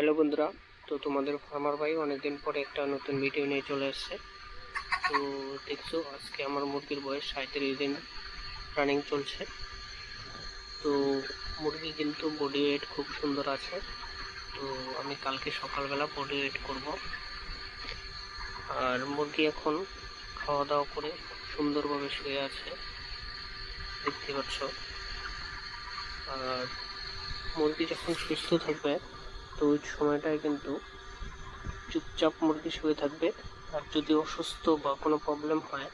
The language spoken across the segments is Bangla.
হ্যালো বন্ধুরা, তো তোমাদের ফার্মার ভাই অনেকদিন পরে একটা নতুন ভিডিও নিয়ে চলে এসেছে। তো দেখছ, আজকে আমার মুরগির বয়স সাঁত্রিশ দিন রানিং চলছে। তো মুরগি কিন্তু বডি ওয়েট খুব সুন্দর আছে। তো আমি কালকে সকালবেলা বডি ওয়েট করব। আর মুরগি এখন খাওয়া দাওয়া করে খুব সুন্দরভাবে শুয়ে আছে। দেখতে পাচ্ছ। আর মুরগি যখন সুস্থ থাকবে তো ওই সময়টায় কিন্তু চুপচাপ মুরগি শুয়ে থাকবে। আর যদি অসুস্থ বা কোনো প্রবলেম হয়,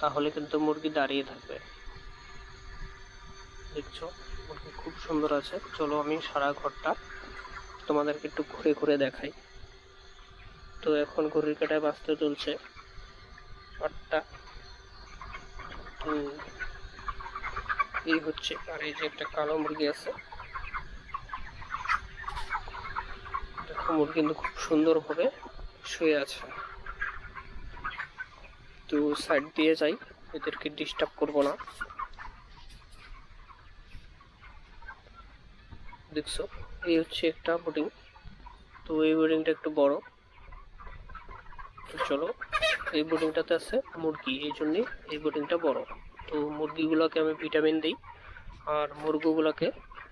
তাহলে কিন্তু মুরগি দাঁড়িয়ে থাকবে। দেখছ, মুরগি খুব সুন্দর আছে। চলো আমি সারা ঘরটা তোমাদেরকে একটু ঘুরে ঘুরে দেখাই। তো এখন ঘড়ির কাটায় বাঁচতে চলছে আটটা। তো এই হচ্ছে, আর এই যে একটা কালো মুরগি আছে মুরগি কিন্তু খুব সুন্দরভাবে শুয়ে আছে। তো সাইড দিয়ে যাই, এদেরকে ডিস্টার্ব করব না। দেখছ, এই হচ্ছে একটা বোর্ডিং তো এই বোর্ডিংটা একটু বড়। চলো, এই বোর্ডিংটাতে আছে মুরগি, এই জন্যই এই বোর্ডিংটা বড়। তো মুরগিগুলোকে আমি ভিটামিন দিই, আর মুরগিগুলোকে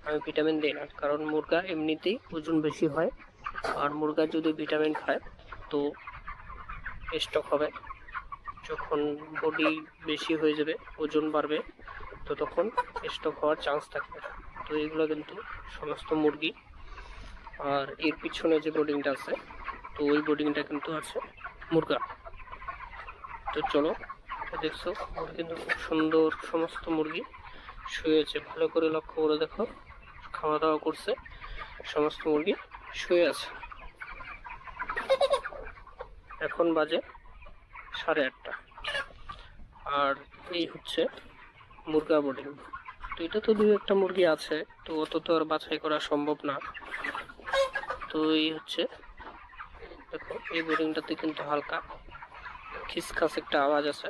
আমি ভিটামিন দিই না, কারণ মুরগা এমনিতেই ওজন বেশি হয়। আর মুরগা যদি ভিটামিন খায়, তো স্টক হবে। যখন বডি বেশি হয়ে যাবে, ওজন বাড়বে, তো তখন স্টক হওয়ার চান্স থাকবে। তো এগুলো কিন্তু সমস্ত মুরগি। আর এর পিছনে যে বোর্ডিংটা আছে, তো ওই বোর্ডিংটা কিন্তু আছে মুরগা। তো চলো দেখছ কিন্তু খুব সুন্দর সমস্ত মুরগি শুয়েছে ভালো করে লক্ষ্য করে দেখো, খাওয়া দাওয়া করছে সমস্ত মুরগি। শুয়ে আছে। এখন বাজে সাড়ে আটটা। আর এই হচ্ছে মুরগা বোর্ডিং তো এটা তো দু একটা মুরগি আছে, তো অত তো আর বাছাই করা সম্ভব না। তো এই হচ্ছে, দেখো, এই বোর্ডিংটাতে কিন্তু হালকা খিসখাস একটা আওয়াজ আছে।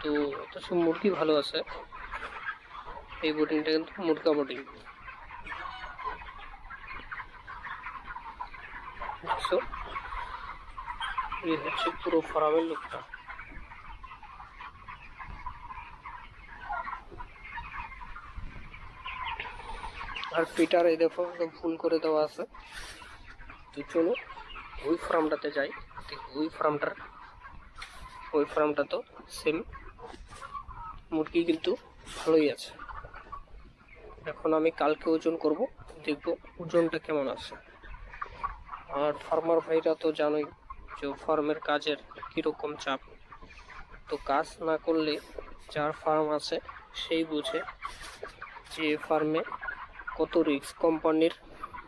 তো অথচ মুরগি ভালো আছে। এই বোর্ডিংটা কিন্তু মুরগা বোর্ডিং দেখছ এই হচ্ছে পুরো ফার্মের লোকটা। আর পিটার এই দেখো ফুল করে দেওয়া আছে। তো চলো, ওই ফার্মটাতে যাই। ওই ফার্মটার, ওই ফার্মটা তো সেম মুরগি কিন্তু ভালোই আছে। এখন আমি কালকে ওজন করব, দেখব ওজনটা কেমন আছে। আর ফার্মার ভাইরা তো জানোই যে ফার্মের কাজের কীরকম চাপ। তো কাজ না করলে যার ফার্ম আছে, সেই বুঝে যে ফার্মে কত রিস্ক কোম্পানির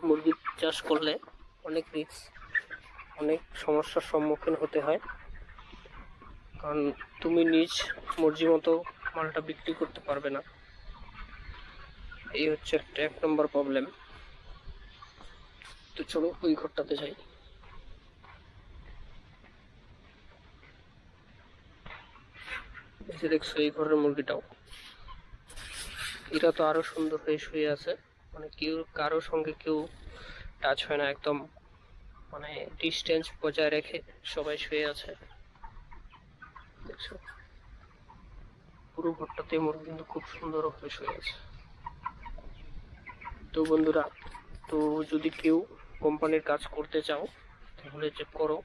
মুরগি চাষ করলে অনেক রিস্ক অনেক সমস্যার সম্মুখীন হতে হয়। কারণ তুমি নিজ মর্জি মতো মালটা বিক্রি করতে পারবে না। এই হচ্ছে একটা, এক নম্বর প্রবলেম তো চলো, ওই ঘরটাতে যাই। দেখছ, এই ঘরের মুরগিটাও। এরা তো আরও সুন্দর হয়ে শুয়ে আছে। মানে কেউ, কারও সঙ্গে কেউ টাচ হয় না, একদম মানে ডিস্টেন্স বজায় রেখে সবাই শুয়ে আছে। দেখছ? পুরো ঘরটাতে মুরগি কিন্তু খুব সুন্দর হয়ে শুয়ে আছে। তো বন্ধুরা, তো যদি কেউ কোম্পানির কাজ করতে চাও, তাহলে যে করো।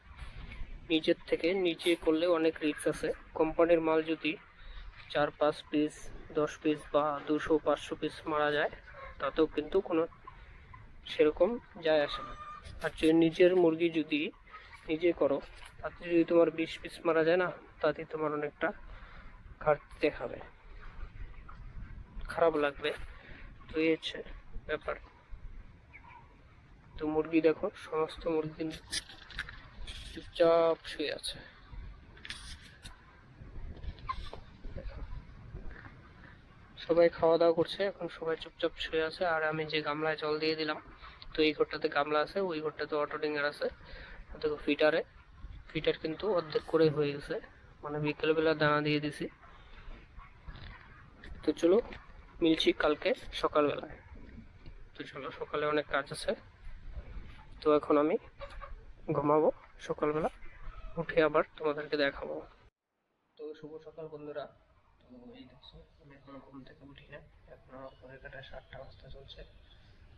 নিজের থেকে নিজে করলে অনেক রিস্ক আছে। কোম্পানির মাল যদি চার, পাঁচ পিস দশ পিস বা দুশো, পাঁচশো পিস মারা যায়, তাতেও কিন্তু কোনো সেরকম যায় আসে না। আর যে নিজের মুরগি যদি নিজে করো, তাতে যদি তোমার বিশ পিস মারা যায় না, তাতে তোমার অনেকটা ঘাটতি দেখাবে। খারাপ লাগবে। তো এই হচ্ছে ব্যাপার। তো মুরগি দেখো, সমস্ত মুরগি কিন্তু চুপচাপ শুয়ে আছে। সবাই খাওয়া দাওয়া করছে, এখন সবাই চুপচাপ শুয়ে আছে। আর আমি যে গামলায় জল দিয়ে দিলাম, তো এই ঘরটাতে গামলা আছে, ওই ঘরটাতে অটো ডিঙ্গার আছে। দেখো ফিটারে, ফিটার কিন্তু অর্ধেক করে হয়ে গেছে। মানে বিকেলবেলা দানা দিয়ে দিছি। তো চলো, মিলছি কালকে সকালবেলায়। তো চলো, সকালে অনেক কাজ আছে। তো এখন আমি ঘুমাবো সকালবেলা, উঠে আবার তোমাদেরকে দেখাবো। তো শুভ সকাল বন্ধুরা। তো এই দেখছ, আমি এখনও ঘুম থেকে উঠি না এখন আমার ঘরে কাটা সাতটা বাজতে চলছে।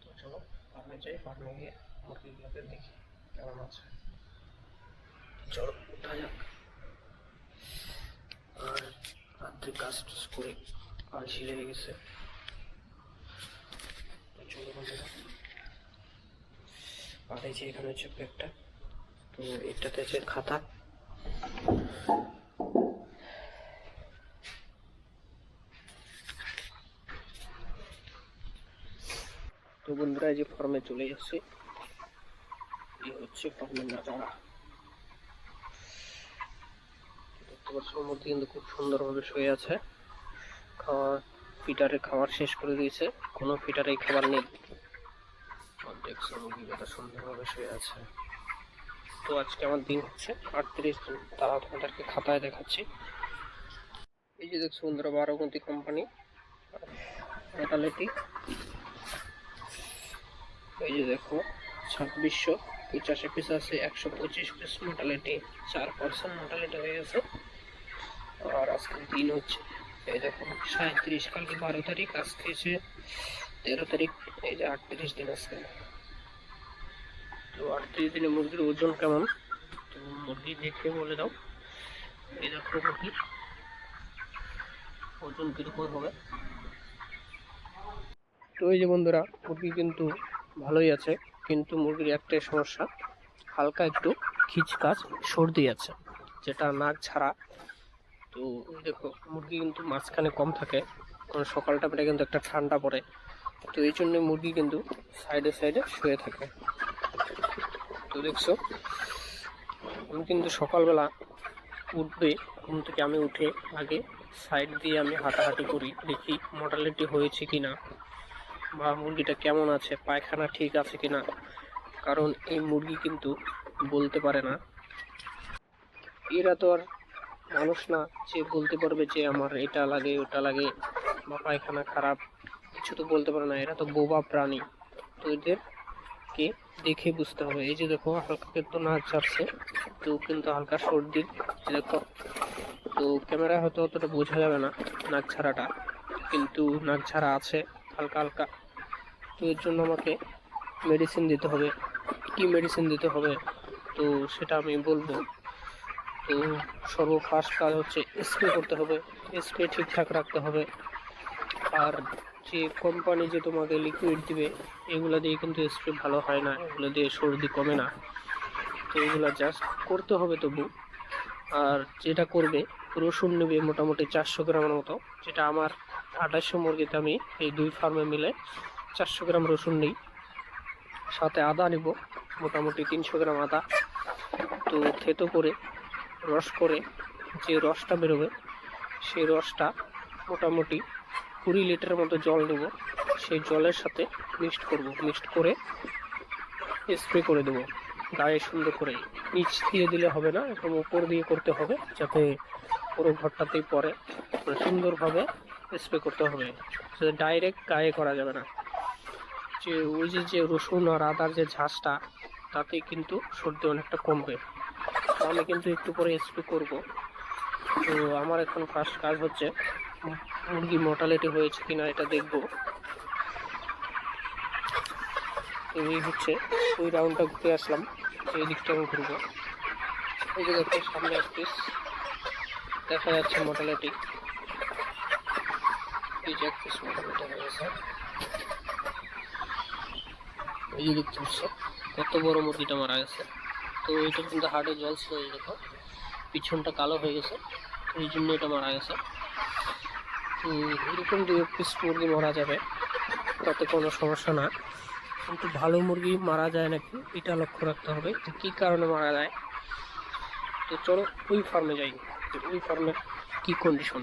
তো চলো ফার্মে যাই ফার্মে গিয়ে মুরগিগুলোকে দেখি কেমন আছে। চলো, উঠা যাক। আর রাত্রে কাজ করে আলসি লেগে গেছে। তো চলো বন্ধুরা। যে এখানে হচ্ছে ব্যাগটা, তো এটাতে হচ্ছে খাতা। তো বন্ধুরা, এই যে ফর্মে চলে যাচ্ছে এই হচ্ছে ফর্মের নাজারা। মধ্যে কিন্তু খুব সুন্দরভাবে শুয়ে আছে। খাওয়া ফিটারে খাবার শেষ করে দিয়েছে। কোনো ফিটারে খাবার নেই। মুরগি কত সুন্দরভাবে শুয়ে আছে। তো আজকে আমার দিন হচ্ছে আটত্রিশ দিন। তারা তোমাদেরকে খাতায় দেখাচ্ছি। এই যে দেখছ বন্ধুরা বারোমতি কোম্পানি মোটালিটি এই যে দেখো, ছাব্বিশশো পঁচাশি পিস আছে, একশো পঁচিশ পিস মোটালিটি চার পার্সেন্ট মোটালিটি হয়ে গেছে। আর আজকের দিন হচ্ছে, এই দেখো, সাঁত্রিশ, কালকে বারো তারিখ, আজকে হচ্ছে তেরো তারিখ, এই যে আটত্রিশ দিন আছে তো আটত্রিশ দিনে মুরগির ওজন কেমন, তো মুরগি দেখে বলে দাও। এই দেখো মুরগি। ওজন কীরকম হবে? তো এই যে বন্ধুরা, মুরগি কিন্তু ভালোই আছে, কিন্তু মুরগির একটাই সমস্যা, হালকা একটু খিচকাচ সর্দি আছে, যেটা নাক ছাড়া। তো দেখো, মুরগি কিন্তু মাঝখানে কম থাকে, কারণ সকালটা পেটে কিন্তু একটা ঠান্ডা পড়ে। তো এই জন্য মুরগি কিন্তু সাইডে সাইডে শুয়ে থাকে। দেখছ। আমি কিন্তু সকালবেলা উঠবে, ঘুম থেকে আমি উঠে আগে সাইড দিয়ে আমি হাঁটাহাঁটি করি, দেখি মর্টালিটি হয়েছে কি না বা মুরগিটা কেমন আছে, পায়খানা ঠিক আছে কি না কারণ এই মুরগি কিন্তু বলতে পারে না। এরা তো আর মানুষ না যে বলতে পারবে যে আমার এটা লাগে, ওটা লাগে বা পায়খানা খারাপ, কিছু তো বলতে পারে না। এরা তো বোবা প্রাণী। তো এদেরকে দেখে বুঝতে হবে। এই যে দেখো, হালকা কিন্তু নাচ যাচ্ছে। তো কিন্তু হালকা সর্দি দেখো। তো ক্যামেরা হয়তো অতটা বোঝা যাবে না নাক ছাড়াটা, কিন্তু নাক ছাড়া আছে, হালকা হালকা। তো এর জন্য আমাকে মেডিসিন দিতে হবে। কি মেডিসিন দিতে হবে? তো সেটা আমি বলব। তো সর্ব ফার্স্ট কাজ হচ্ছে স্প্রে করতে হবে। স্প্রে ঠিকঠাক রাখতে হবে। আর যে কোম্পানি যে তোমাকে লিকুইড দিবে, এগুলো দিয়ে কিন্তু স্প্রে ভালো হয় না, এগুলো দিয়ে সর্দি কমে না। তো এগুলো জাস্ট করতে হবে তবু। আর যেটা করবে, রসুন নেবে মোটামুটি চারশো গ্রামের মতো, যেটা আমার আঠাশশো মুরগিতে আমি এই দুই ফার্মে মিলে চারশো গ্রাম রসুন নিই। সাথে আদা নিব, মোটামুটি তিনশো গ্রাম আদা। তো থেতো করে, রস করে, যে রসটা বেরোবে, সেই রসটা মোটামুটি কুড়ি লিটারের মতো জল নেব সেই জলের সাথে মিক্সড করব। মিক্সড করে স্প্রে করে দেবো। গায়ে সুন্দর করে নিচ দিয়ে দিলে হবে না একদম উপর দিয়ে করতে হবে যাতে পুরো ঘরটাতেই পড়ে। মানে সুন্দরভাবে স্প্রে করতে হবে। ডাইরেক্ট গায়ে করা যাবে না। যে ওই যে যে রসুন আর আদার যে ঝাঁসটা তাতে কিন্তু সর্দি অনেকটা কমবে। আমি কিন্তু একটু পরে স্প্রে করব। তো আমার এখন ফার্স্ট কাজ হচ্ছে মুরগি মোটালিটি হয়েছে কিনা এটা দেখব। এই হচ্ছে, ওই রাউন্ডটা ঘুরে আসলাম, এই দিকটা আমি ঘুরবো। এই যে দেখো, সামনে এক পিস দেখা যাচ্ছে মোটালিটি এই যে এক পিস মোটালিটি হয়ে গেছে। এই যে দেখতে কত বড় মুরগিটা মারা গেছে। তো এটা কিন্তু হার্টে জল ছিল, এই দেখো। পিছনটা কালো হয়ে গেছে, এই জন্য এটা মারা গেছে। এরকম দু পিস মুরগি মারা যাবে, তাতে কোনো সমস্যা না। কিন্তু ভালো মুরগি মারা যায় নাকি, এটা লক্ষ্য রাখতে হবে কী কারণে মারা যায়। তো চলো, ওই ফার্মে যাই। ওই ফার্মের কী কন্ডিশন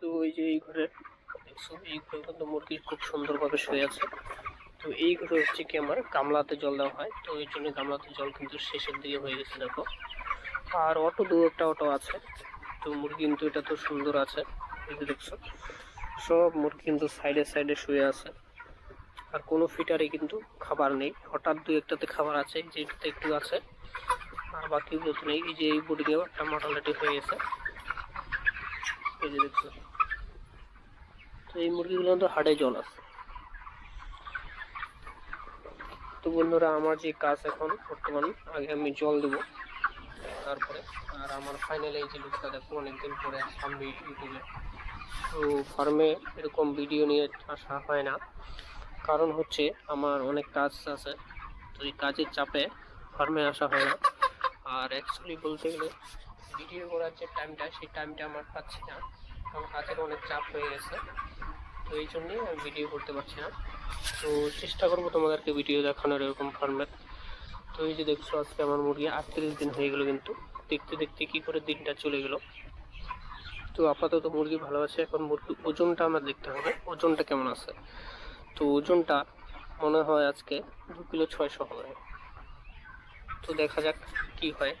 তো ওই যে এই ঘরে এই ঘরে কিন্তু মুরগি খুব সুন্দরভাবে শুয়ে আছে। তো এই ঘরে হচ্ছে কি আমার গামলাতে জল দেওয়া হয়। তো এই জন্য গামলাতে জল কিন্তু শেষের দিকে হয়ে গেছে, দেখো। আর অটো, দু একটা অটো আছে। তো মুরগি কিন্তু এটা তো সুন্দর আছে দেখছ। সব মুরগি কিন্তু সাইডে সাইডে শুয়ে আছে। আর কোনো ফিটারে কিন্তু খাবার নেই। হঠাৎ দু একটাতে খাবার আছে, এই যে এটাতে একটু আছে। আর বাকি বাকিগুলোতে নেই। এই যে এই বোর্ডিংয়েও একটা মর্টালিটি হয়ে গেছে। এই যে দেখছ। তো এই মুরগিগুলো কিন্তু হাড়ে জল আছে। তো বন্ধুরা, আমার যে কাজ এখন বর্তমানে, আগে আমি জল দেবো। তারপরে, আর আমার ফাইনাল এই যে লুকটা দেখো, অনেকদিন পরে সামনে ইউটিউবে তো ফার্মে এরকম ভিডিও নিয়ে আসা হয় না। কারণ হচ্ছে আমার অনেক কাজ আছে, তো এই কাজের চাপে ফার্মে আসা হয় না। আর অ্যাকচুয়ালি বলতে গেলে ভিডিও করার যে টাইমটা সেই টাইমটা আমার পাচ্ছি না। কারণ কাজের অনেক চাপ হয়ে গেছে। তো এই জন্যই আমি ভিডিও করতে পারছি না। তো চেষ্টা করব তোমাদেরকে ভিডিও দেখানোর এরকম ফর্মেট তো এই যে দেখছ আজকে আমার মুরগি আটত্রিশ দিন হয়ে গেলো কিন্তু। দেখতে দেখতে কি করে দিনটা চলে গেলো। তো আপাতত মুরগি ভালো আছে এখন মুরগি ওজনটা আমার দেখতে হবে। ওজনটা কেমন আছে? তো ওজনটা মনে হয় আজকে দু কিলো ছয়শো হবে। তো দেখা যাক কি হয়।